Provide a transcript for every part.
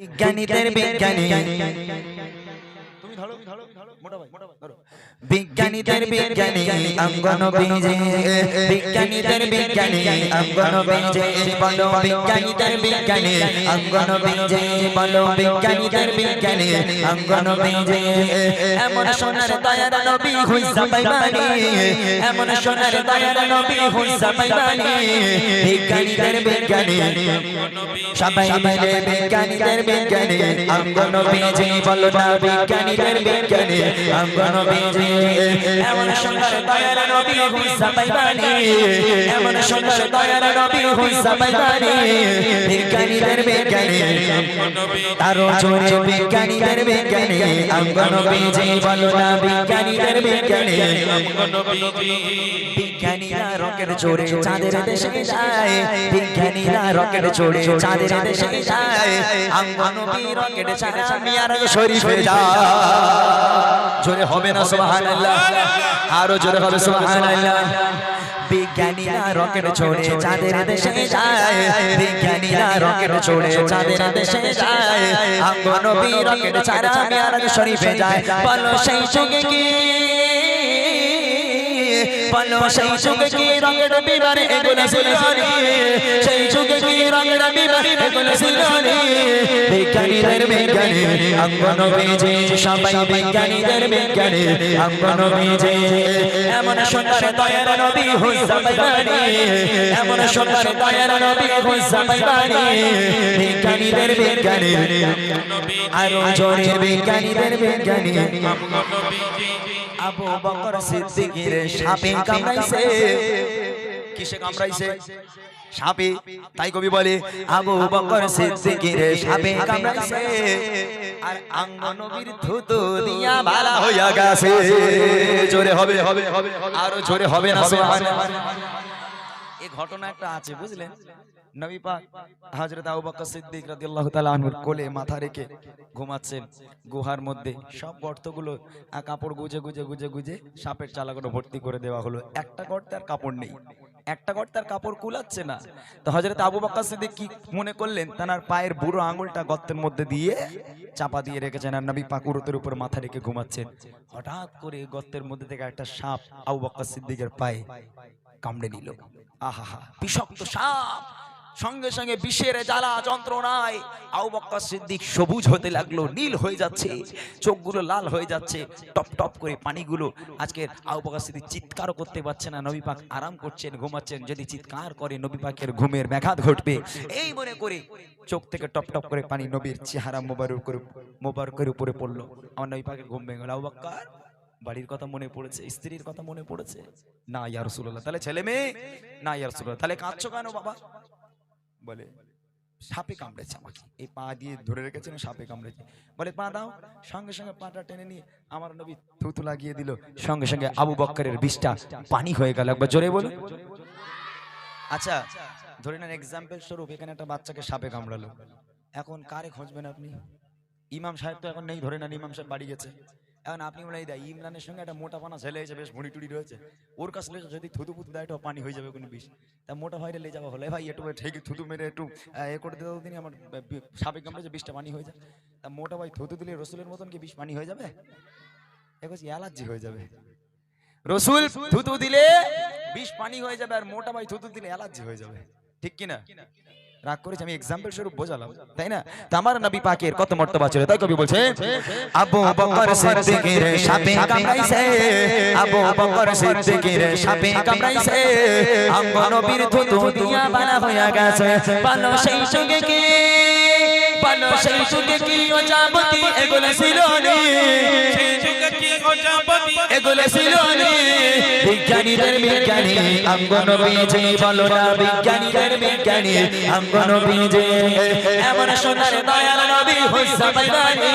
বিজ্ঞানীদের বিজ্ঞানী। বিজ্ঞানীদের বিজ্ঞানী অঙ্গন বীজে বিজ্ঞানীদের বিজ্ঞানী অঙ্গন বীজে বলো বিজ্ঞানীদের বিজ্ঞানী অঙ্গন বীজে বলো বিজ্ঞানীদের বিজ্ঞানী অঙ্গন বীজে এমন সোনার দয়ার নবী হুইসা পাইবানি এমন সোনার দয়ার নবী হুইসা পাইবানি বিজ্ঞানীদের বিজ্ঞানী সবাই মিলে বিজ্ঞানীদের বিজ্ঞানী অঙ্গন বীজে বলো না বিজ্ঞানীদের বিজ্ঞানী আমরা নবীজি এমন সুন্দর দয়ার নবী হুইসা পাইবানি, এমন সুন্দর দয়ার নবী হুইসা পাইবানি, বিজ্ঞানীদের বিজ্ঞানী তারও জোরে বিজ্ঞানীদের বিজ্ঞানী, আমরা নবীজি বলো না, বিজ্ঞানীদের বিজ্ঞানী বিজ্ঞানীরা রকেট চড়ে চাঁদের দেশে যায়। বিজ্ঞানীরা রকেট চড়ে চাঁদের দেশে যায়। আঙ্গনবী রকেট ছাড়া মিয়ার শরীফে যায় জোরে হবে না সুবহানাল্লাহ। আরও জোরে হবে সুবহানাল্লাহ। বিজ্ঞানীরা রকেট চড়ে চাঁদের দেশে যায়। বিজ্ঞানীরা রকেট চড়ে চাঁদের দেশে যায়। আঙ্গনবী রকেট ছাড়া মিয়ার শরীফে যায় বলো সেই যুগে কি? বলো, সেই যুগে কি রঙের বিবারে এগুলো সিলনি সেই যুগে কি রঙের বিবারে এগুলো সিলনি বিজ্ঞানীদের বিজ্ঞানী অঙ্গন বেজে সবাই বিজ্ঞানীদের বিজ্ঞানী অঙ্গন বিজ্ঞানী। আবু বকর সিদ্দিকের সাপে কামড়াইছে। কিসে কামড়াইছে? সাপে। তাই কবি বলে আবু বকর সিদ্দিকের সাপে কামড়াইছে। আর আঙ্গ নবীর থুতু দিয়া ভালা হইয়া গেছে। জোরে হবে হবে হবে আরও জোরে হবে না সুবহানাল্লাহ এই ঘটনা একটা আছে, বুঝলেন? নবী পাক হযরত আবু বকর সিদ্দিক রাদিয়াল্লাহু তাআলা আনহুর কোলে মাথা রেখে ঘুমাচ্ছেন। গুহার মধ্যে সব গর্তগুলো কাপড় গুজে গুজে গুজে গুজে সাপের চালাগুলো ভর্তি করে দেওয়া হলো। একটা গর্তে আর কাপড় নেই। একটা গর্তে আর কাপড় কুলাচ্ছে না। তো হযরত আবু বকর সিদ্দিক কি মনে করলেন? তার পায়ের বুড়ো আঙুলটা গর্তের মধ্যে দিয়ে চাপা দিয়ে রেখেছেন আর নবী পাক উরতের উপর মাথা রেখে ঘুমাচ্ছেন। হঠাৎ করে গর্তের মধ্যে থেকে একটা সাপ আবু বকর সিদ্দিকের পায়ে কামড়ে নিল আহা বিষাক্ত সাপ। সঙ্গে সঙ্গে বিষের জ্বালা যন্ত্রণায় আবু বক্কর সিদ্দিক সবুজ হতে লাগল নীল হয়ে যাচ্ছে চোখগুলো লাল হয়ে যাচ্ছে টপ টপ করে পানিগুলো আজকে আবু বক্কর সিদ্দিক চিৎকারও করতে পারছে না নবী পাক আরাম করছেন ঘুমাচ্ছেন যদি চিৎকার করে নবী পাকের ঘুমের ব্যাঘাত ঘটবে এই মনে করে চোখ থেকে টপ টপ করে পানি নবীর চেহারা মোবারক করে মোবারকের উপরে পড়ল। আমার নবী পাকের ঘুম ভেঙে গেল। আবু বক্কর বাড়ির কথা মনে পড়েছে, স্ত্রীর কথা মনে পড়েছে? না, ইয়া রাসূলুল্লাহ, তাহলে ছেলে মেয়ে? না, ইয়া রাসূলুল্লাহ, তাহলে কাঁদছো কেন বাবা? বলে, সাপে কামড়েছে আমাকে। এই পা দিয়ে ধরে রেখেছেন সাপে কামড়েছে। বলে, পা দাও, সঙ্গে সঙ্গে পাটা টেনে নিয়ে আমার নবী থুতু লাগিয়ে দিল। সঙ্গে সঙ্গে আবু বক্করের বিষটা পানি হয়ে গেল, একবার জোরে বলো আচ্ছা ধরে নেন এক্সাম্পল স্বরূপ, এখানে একটা বাচ্চাকে সাপে কামড়ালো। এখন কারে খুঁজবেন আপনি? ইমাম সাহেব তো এখন নেই, ধরে নেন ইমাম সাহেব বাড়ি গেছে। এখন আপনি বলে দেয় ইমরানের সঙ্গে একটা মোটা পানা ছেলে এসে বেশ ভুড়ি টুড়ি রয়েছে। ওর কাছে লেগে যদি থুতু পুতু দেয় একটু পানি হয়ে যাবে কোনো বিষ। তা মোটা ভাইরে লে যাওয়া হলো ভাই, একটু ঠিক থুতু মেরে একটু এ করে দেওয়া দিনই, আমার সাবেক সাপে কামড়েছে বিষটা পানি হয়ে যায়। তা মোটা ভাই, থুতু দিলে রসুলের মতন কি বিষ পানি হয়ে যাবে? এ বলছি অ্যালার্জি হয়ে যাবে। রসুল, থুতু দিলে বিষ পানি হয়ে যাবে, আর মোটা ভাই থুতু দিলে অ্যালার্জি হয়ে যাবে। ঠিক কিনা? রাগ করেছে আমি এক্সাম্পল স্বরূপ বোঝালাম তাই না? তো আমার নবী পাকের কত মর্তবা ছিল তাই কবি বলছে? আবু বকর সিদ্দিকের সাপে কামড়াইছে। আবু বকর সিদ্দিকের সাপে কামড়াইছে। অঙ্গ নবীর থুতু দিয়া বানা হইয়া গেছে। পালো সেই সঙ্গে কি? পালো সেই সঙ্গে কি? ও যাবতি এগুলো ছিল নি। বিজ্ঞানীদের বিজ্ঞানী অঙ্গন বীজে বলো না, বিজ্ঞানীদের বিজ্ঞানী অঙ্গন বীজে এমন সুন্দর দয়াল নবী হুইসা পাইবানি,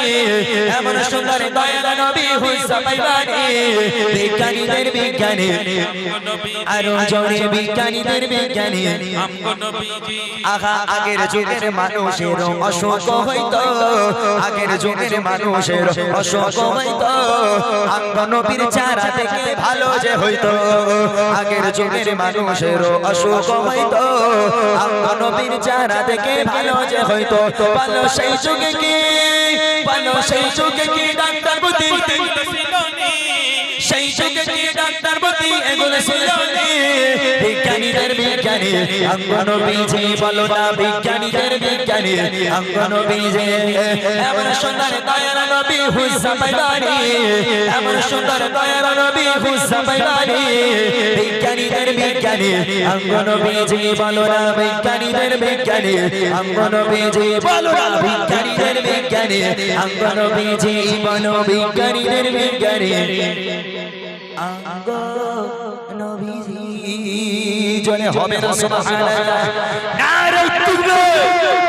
এমন সুন্দর দয়াল নবী হুইসা পাইবানি। বিজ্ঞানীদের বিজ্ঞানী জোরে বিজ্ঞানীদের বিজ্ঞানী। আহা, আগের যুগের মানুষের অশোক হইতো, আগের যুগের মানুষের অশোক হইতো। আঙ্গনবীর চারা থেকে ভালো যে হইতো, আগের যুগের মানুষের অশোক হইতো। আঙ্গনবীর চারা থেকে ভালো যে হইতো ভালো সেই যুগে কি ভালো সেই যুগে কি ডাক্তার বুদ্ধি? সেই যুগে কি ডাক্তার বুদ্ধি? এগুলো ছিল বিজ্ঞানীদের বিজ্ঞানী অঙ্গন বীজে বলো না, বিজ্ঞানীদের বিজ্ঞানী। অঙ্গন বীজে এমন সুন্দর দয়ার নবী হুসা পাইবানি এমন সুন্দর দয়ার নবী হুসা পাইবানি বিজ্ঞানীদের বিজ্ঞানী অঙ্গন বীজে বলো না বিজ্ঞানীদের বিজ্ঞানী অঙ্গন বীজে বলো না বিজ্ঞানীদের বিজ্ঞানী অঙ্গন বীজে বলো বিজ্ঞানীদের বিজ্ঞানী। অঙ্গ নবীজি জনে হবে না, সুবহানাল্লাহ। নারে তাকবীর